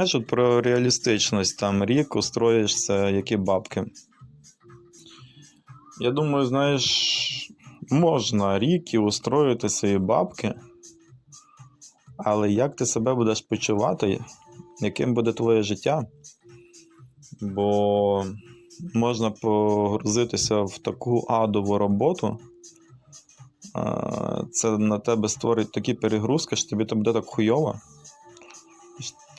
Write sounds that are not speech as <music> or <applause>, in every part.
Знаєш, от про реалістичність, там рік устроїшся, які бабки. Я думаю, знаєш, можна рік і устроїти свої бабки, але як ти себе будеш почувати, яким буде твоє життя? Бо можна погрузитися в таку адову роботу. Це на тебе створить такі перегрузки, що тобі там буде так хуйово.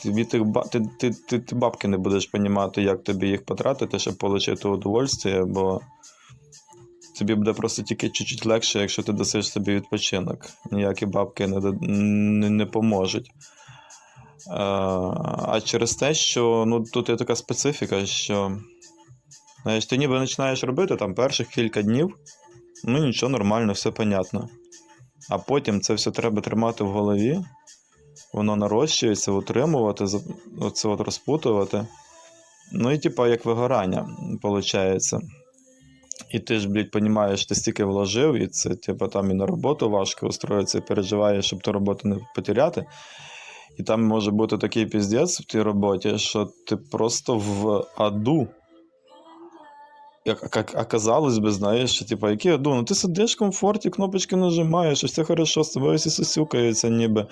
Тобі тих ба... ти, ти, ти, ти бабки не будеш розуміти, як тобі їх потратити, щоб отримати удовольствие, бо тобі буде просто тільки чуть-чуть легше, якщо ти дасиш собі відпочинок. Ніякі бабки не, не, не поможуть. А, а через те, що ну, тут є така специфіка, що знаєш, ти ніби починаєш робити там перших кілька днів, ну нічого, нормально, все понятно. А потім це все треба тримати в голові, воно нарощується, утримувати, оце от розпутувати. Ну і типа як вигорання, виходить. І ти ж, блядь, розумієш, ти стільки вложив, і це, типа, там і на роботу важко устроїтися, і переживаєш, щоб ту роботу не потеряти. І там може бути такий піздець в тій роботі, що ти просто в аду. Як, як, а казалось би, знаєш, що, який аду? Ну ти сидиш в комфорті, кнопочки нажимаєш, і все хорошо, з тобою всі сусюкаються, ніби.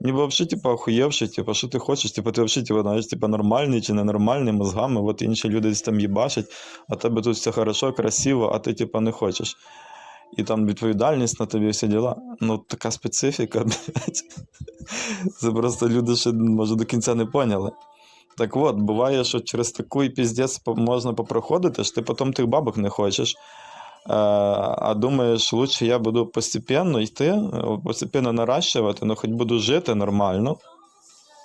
Ніби взагалі, типа, охуєвши, типа, що ти хочеш? Типа, ти взагалі, типа, знаєш, типа, нормальний чи ненормальний мозгами, от інші люди десь там їбашать, а тебе тут все хорошо, красиво, а ти, типа, не хочеш. І там відповідальність на тобі всі діла. Ну, така специфіка, <laughs> блядь. Це просто люди ще, може, до кінця не поняли. Так от, буває, що через таку і піздець можна попроходити, що ти потім тих бабок не хочеш. Е, А думаєш, лучше я буду постепенно йти, постепенно наращувати, ну хоч буду жити нормально.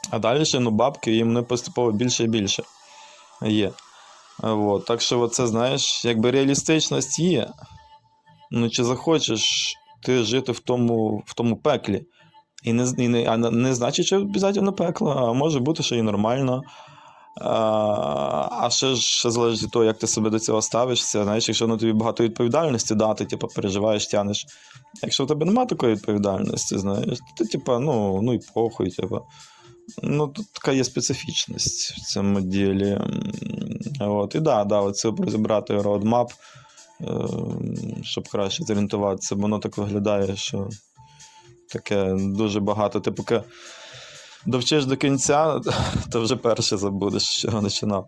А далі ну, бабки їм не поступово більше і більше є. Вот. Так що, це, знаєш, якби реалістичність є. Ну, чи захочеш ти жити в тому, в тому пеклі? І не, і не, а не значить, що обов'язково пекло, а може бути, що і нормально. А, ще ж ще залежить від того, як ти себе до цього ставишся. Знаєш, якщо на тобі багато відповідальності дати, типу, переживаєш, тянеш. Якщо в тебе немає такої відповідальності, знаєш, то ти, типу, ну, ну і похуй, типу. Ну, тут така є специфічність в цьому ділі. От. І да, да, оце розібрати roadmap, е, щоб краще зорієнтуватися, воно так виглядає, що таке дуже багато. Ти поки довчиш до кінця, <laughs> то вже перше забудеш, що починав.